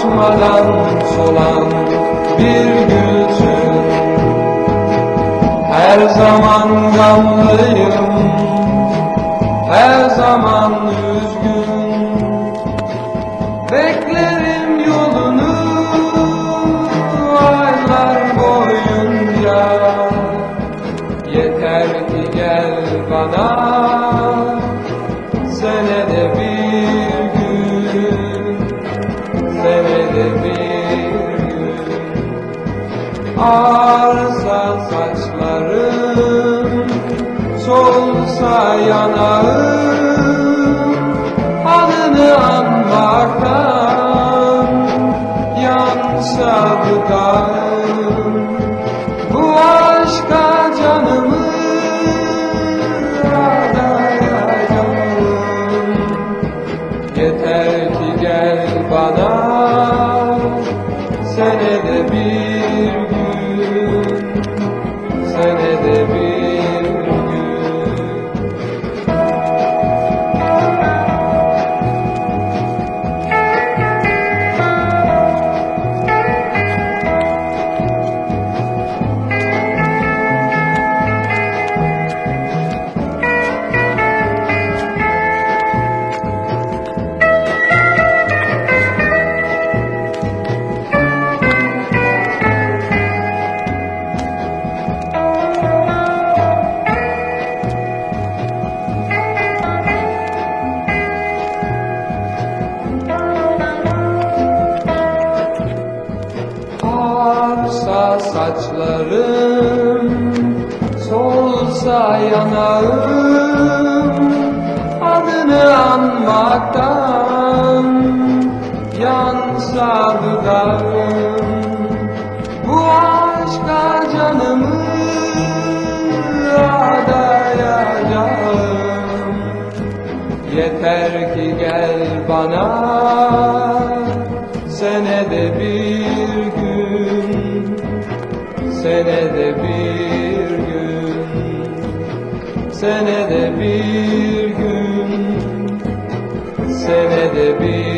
açmadan solan bir gülsün. Her zaman gamlıyım, her zaman üzgün. Beklerim yolunu aylar boyunca. Yeter ki gel bana bir gün Ağarsa saçlarım Solsa yanağım. Adını anmaktan Yeter ki gel bana saçlarım Solsa yanağım Adını anmaktan Yansa dudağım. Bu aşka canımı adayacağım. Yeter ki gel bana senede bir senede bir gün senede bir gün senede bir